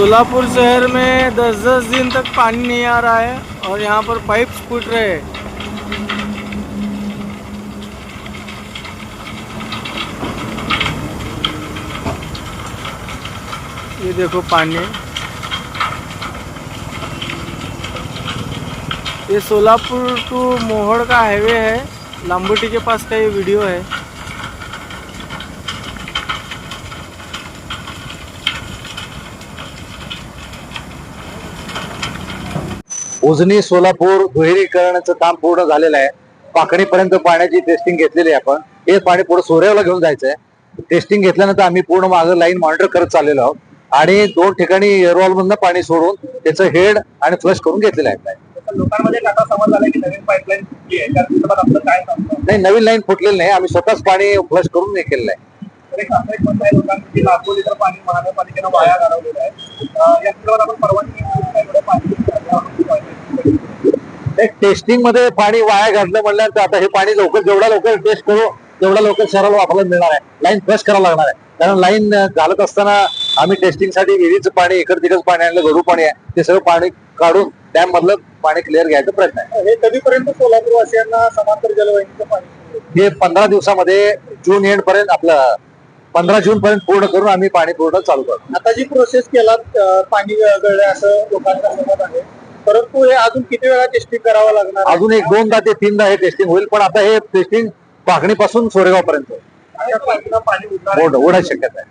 सोलापुर शहर में 10-10 दिन तक पानी नहीं आ रहा है और यहाँ पर पाइप फूट रहे हैं। ये देखो पानी। ये सोलापुर टू मोहड़ का हाईवे है। लाम्बोटी के पास का ये वीडियो है। उजनी सोलापूर दुहेरीकरणाचं काम पूर्ण झालेलं आहे. पाकणीपर्यंत पाण्याची टेस्टिंग घेतलेली आहे आपण. हे पाणी पुढे सोऱ्याला घेऊन जायचं आहे टेस्टिंग घेतल्यानंतर आम्ही पूर्ण मागं लाईन मॉनिटर करत चाललेलो आहोत. आणि दोन ठिकाणी एअरवॉल मधनं पाणी सोडून त्याचं हेड आणि फ्लश करून घेतलेलं आहे. लोकांमध्ये आता समज झाला की नवीन पाईपलाईन फुटली आहे. त्या संदर्भात आपलं काय सांगतो नाही नवीन लाईन फुटलेली नाही. आम्ही स्वतःच पाणी फ्लश करून हे केलेलं आहे. लाखो लिटर पाणी महानगरपालिकेनं वाया घालवलेलं आहे अं, या संदर्भात आपण परवानगी घेऊन काय एवढं पाणी एक टेस्टिंगमध्ये पाणी वाया घातलं म्हणल्यानंतर आता हे पाणी लवकर जेवढा लवकर टेस्ट करू तेवढा लवकर शहराला वापरायला मिळणार आहे. लाईन फ्लश करावं लागणार आहे. कारण लाईन घालत असताना आम्ही टेस्टिंगसाठी विहिरीचं पाणी इकडे तिकडे पाणी आणलं गढू पाणी आहे. ते सगळं पाणी काढून डॅम मधलं पाणी क्लिअर घ्यायचा प्रयत्न आहे. हे कधीपर्यंत सोलापूर वासियांना समांतर जलवाहिनीचं पाणी? हे पंधरा दिवसामध्ये जून एंड पर्यंत आपलं पंधरा जून पर्यंत पूर्ण करून आम्ही पाणी पुरवठा चालू करू आता जी प्रोसेस केला पाणी गळलं असं लोकांचा समज आहे परंतु हे अजून किती वेळा टेस्टिंग करावं लागणार? अजून एक दोनदा ते तीनदा हे टेस्टिंग होईल पण आता हे टेस्टिंग पाकणीपासून सोरेगाव पर्यंत पाणी ओढायची शक्यता आहे.